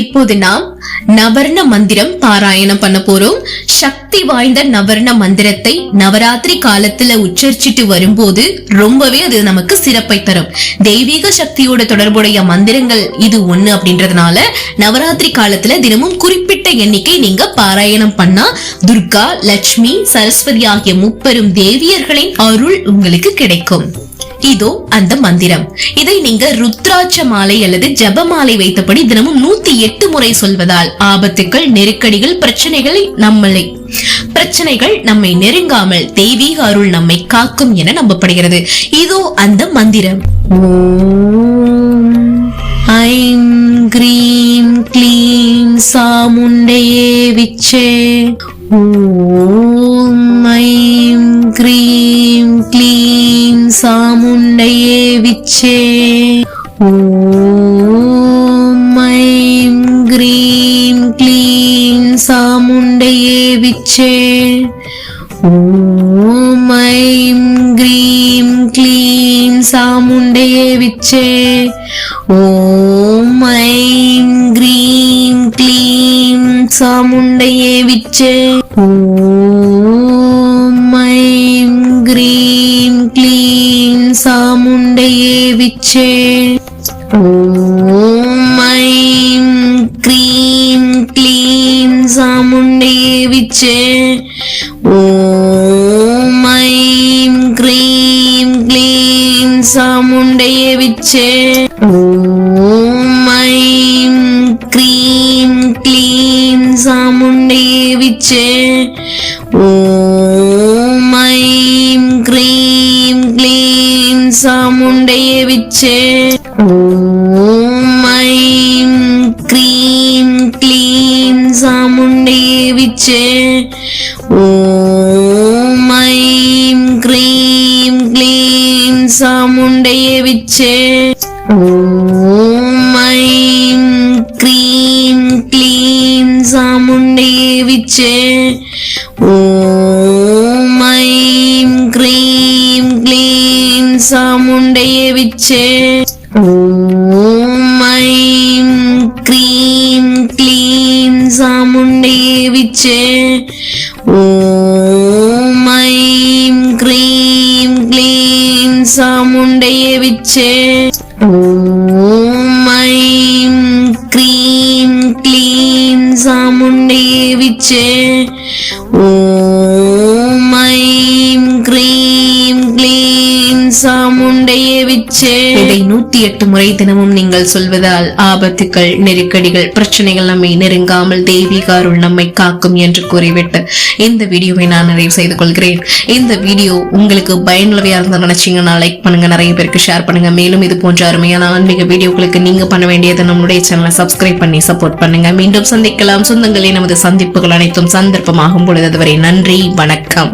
இப்போது நாம் நவர்ண மந்திரம் பாராயணம் பண்ண போறோம். சக்தி வாய்ந்த நவர்ண மந்திரத்தை நவராத்திரி காலத்துல உச்சரிச்சிட்டு வரும்போது ரொம்பவே அது நமக்கு சிறப்பை தரும். தெய்வீக சக்தியோட தொடர்புடைய மந்திரங்கள் இது ஒண்ணு அப்படின்றதுனால நவராத்திரி காலத்துல தினமும் குறிப்பிட்ட எண்ணிக்கை நீங்க பாராயணம் பண்ணா துர்கா லட்சுமி சரஸ்வதி ஆகிய முப்பெரும் தேவியர்களின் அருள் உங்களுக்கு கிடைக்கும். இதோ அந்த மந்திரம். இதை நீங்க ருத்ராட்ச மாலை அல்லது ஜப மாலை வைத்தபடி தினமும் நூத்தி எட்டு முறை சொல்வதால் ஆபத்துக்கள் நெருக்கடிகள் பிரச்சனைகள் நம்மளை பிரச்சனைகள் நம்மை நெருங்காமல் தெய்வீக அருள் நம்மை காக்கும் என நம்பப்படுகிறது. இதோ அந்த மந்திரம். ஐம் கிரீம் கிளீம் சாமுண்டையே விச்சே. ஓம் ஐம் கிரீம் चे ॐ ऐं ग्रीं क्लीं सामुण्डये विच्चे ॐ ऐं ग्रीं क्लीं सामुण्डये विच्चे ॐ ऐं ग्रीं क्लीं सामुण्डये विच्चे ॐ சாமுண்டையே விச்சே ஓம் ஐம் க்ரீம் க்ளீம் சாமுண்டையே விச்சே ஓம் ஐம் க்ரீம் க்ளீம் சாமுண்டையே விச்சே ஓம் ஐம் க்ரீம் க்ளீம் சாமுண்டையே விச்சே ஓம் ஐம் க்ரீம் சாமுண்டையே விச்சே ஓம் ஐம் க்ரீம் க்ளீம் சாமுண்டையே விச்சே ஓம் ஐம் கிரீம் க்ளீம் சாமுண்டையே விச்சே ஓம் ஐம் க்ரீம் க்ளீம் சாமுண்டையே விச்சே ஓம் சாமுண்டையே விச்சே ஓம் ஐம் க்ரீம் க்ளீம் சாமுண்டையே விச்சே ஓம் ஐம் க்ரீம் க்ளீம் சாமுண்டையே விச்சே ஓம் ஐம் க்ரீம் க்ளீம் சாமுண்டையே விச்சே இதை நூத்தி எட்டு முறை தினமும் நீங்கள் சொல்வதால் ஆபத்துக்கள் நெருக்கடிகள் பிரச்சனைகள் நம்மை நெருங்காமல் தேவிகாருள் நம்மை காக்கும் என்று கூறிவிட்டு இந்த வீடியோவை நான் நிறைவு செய்து கொள்கிறேன். இந்த வீடியோ உங்களுக்கு பயனுள்ளவையா இருந்தால் நினைச்சீங்கன்னா லைக் பண்ணுங்க நிறைய பேருக்கு ஷேர் பண்ணுங்க. மேலும் இது போன்ற அருமையான ஆன்மீக வீடியோக்களுக்கு நீங்க பண்ண வேண்டியது நம்மளுடைய சேனலை சப்ஸ்கிரைப் பண்ணி சப்போர்ட் பண்ணுங்க. மீண்டும் சந்திக்கலாம். சொந்தங்களே நமது சந்திப்புகள் அனைத்தும் சந்தர்ப்பமாகும் பொழுது அதுவரை நன்றி வணக்கம்.